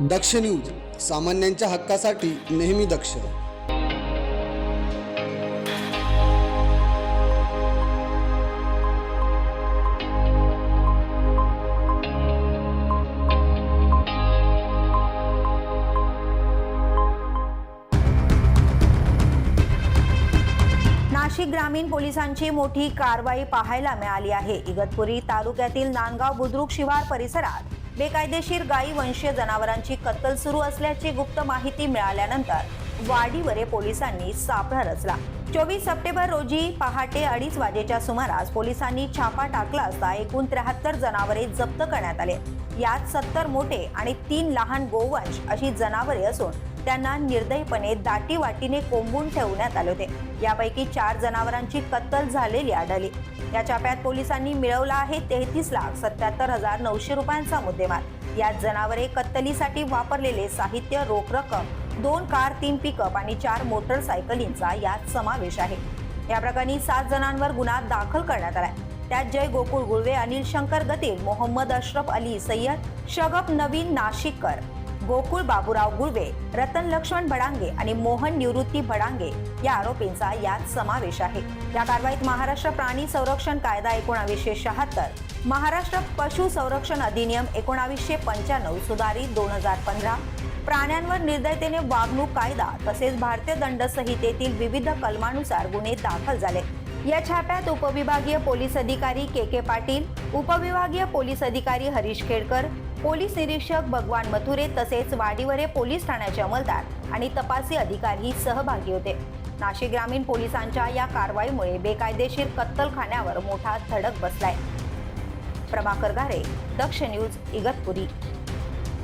दक्ष news सामान्यांच्या हक्कासाठी नेहमी दक्ष. नाशिक ग्रामीण पोलिसांची मोठी कारवाई पाहायला मिळाली आहे. इगतपुरी तालुक्यातील नांदगाव बुद्रुक शिवार परिसरात बेकायदेशीर गायी वंशीय जनावरांची कत्तल सुरू असल्याची गुप्त माहिती मिळाल्यानंतर वाडीवरे पोलिसांनी सापळा रचला. चोवीस सप्टेंबर रोजी पहाटे अडीच वाजेच्या सुमारास पोलिसांनी छापा टाकला असता एकूण त्र्याहत्तर जनावरे जप्त करण्यात आले. यात सत्तर मोठे आणि तीन लहान गोवंश अशी जनावरे असून त्यांना निर्दयपणे दाटी वाटीने कोंबून ठेवण्यात आले होते. यापैकी चार जनावरांची कत्तल झालेली आढळली. या छाप्यात पोलिसांनी मिळवला आहे तेहतीस लाख सत्याहत्तर हजार नऊशे रुपयांचा मुद्देमाल. यात जनावरे कत्तलीसाठी वापरलेले साहित्य रोख रक्कम दोन कार तीन पिकअप आणि चार मोटरसायकलींचा यात समावेश आहे. या प्रकरणी सात जणांवर गुन्हा दाखल करण्यात आलाय. त्यात जय गोकुळ गुळवे अनिल शंकर गतील मोहम्मद अशरफ अली सय्यद शगप नवीन नाशिककर. गोकुळ बाबूराव गुळवे रतन लक्ष्मण भडांगे आणि मोहन निवृत्ती भडांगे या आरोपींचा यात समावेश आहे. या कारवाईत महाराष्ट्र प्राणी संरक्षण कायदा एकोणावीसशे शहात्तर महाराष्ट्र पशु संरक्षण अधिनियम एकोणावीसशे पंच्याण्णव सुधारित दोन हजार पंधरा प्राण्यांवर निर्दयतेने वागणूक कायदा तसेच भारतीय दंड संहितेतील विविध कलमानुसार गुन्हे दाखल झाले. या छाप्यात उपविभागीय पोलीस अधिकारी के के पाटील उपविभागीय पोलीस अधिकारी हरीश खेडकर पोलीस निरीक्षक भगवान मथुरे तसेच वाडीवरे पोलीस ठाण्याचे अंमलदार आणि तपासी अधिकारी सहभागी होते. नाशिक ग्रामीण पोलिसांच्या या कारवाईमुळे बेकायदेशीर कत्तलखान्यावर मोठा धडक बसलाय. प्रभाकर गारे दक्ष न्यूज इगतपुरी.